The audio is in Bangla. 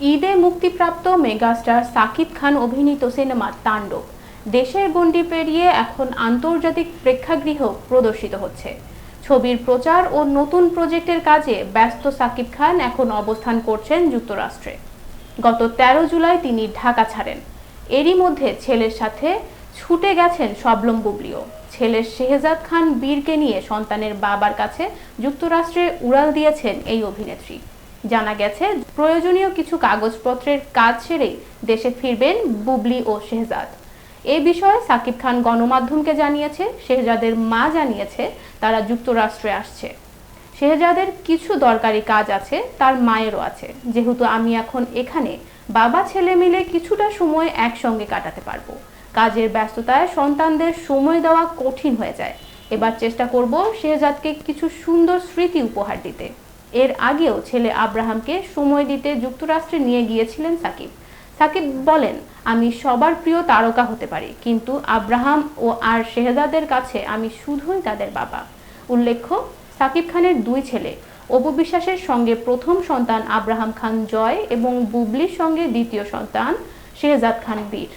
ঈদে মুক্তিপ্রাপ্ত মেগাস্টার সাকিব খান অভিনীত সিনেমা তাণ্ডব। দেশের গণ্ডি পেরিয়ে এখন আন্তর্জাতিক প্রেক্ষাগৃহ প্রদর্শিত হচ্ছে। ছবির প্রচার ও নতুন প্রজেক্টের কাজে ব্যস্ত সাকিব খান এখন অবস্থান করছেন যুক্তরাষ্ট্রে। গত তেরো জুলাই তিনি ঢাকা ছাড়েন। এরই মধ্যে ছেলের সাথে ছুটে গেছেন শবলম বুবলিও। ছেলে শেহজাদ খান বীরকে নিয়ে সন্তানের বাবার কাছে যুক্তরাষ্ট্রে উড়াল দিয়েছেন এই অভিনেত্রী। জানা গেছে, প্রয়োজনীয় কিছু কাগজপত্রের কাজ সেরেই দেশে ফিরবেন বুবলি ও শেহজাদ। এ বিষয়ে সাকিব খান গণমাধ্যমকে জানিয়েছে, শেহজাদের মা জানিয়েছে, তারা যুক্তরাষ্ট্রে আসছে। শেহজাদের কিছু দরকারি কাজ আছে, তার মায়েরও আছে। যেহেতু আমি এখন এখানে, বাবা ছেলে মিলে কিছুটা সময় একসঙ্গে কাটাতে পারব। কাজের ব্যস্ততায় সন্তানদের সময় দেওয়া কঠিন হয়ে যায়। এবার চেষ্টা করব শেহজাদকে কিছু সুন্দর স্মৃতি উপহার দিতে। এর আগেও ছেলে আব্রাহামকে সময় দিতে যুক্তরাষ্ট্রে নিয়ে গিয়েছিলেন সাকিব। সাকিব বলেন, আমি সবার প্রিয় তারকা হতে পারি, কিন্তু আব্রাহাম ও আর শেহজাদের কাছে আমি শুধুই তাদের বাবা। উল্লেখ্য, সাকিব খানের দুই ছেলে, অপু বিশ্বাসের সঙ্গে প্রথম সন্তান আব্রাহাম খান জয় এবং বুবলির সঙ্গে দ্বিতীয় সন্তান শেহজাদ খান বীর।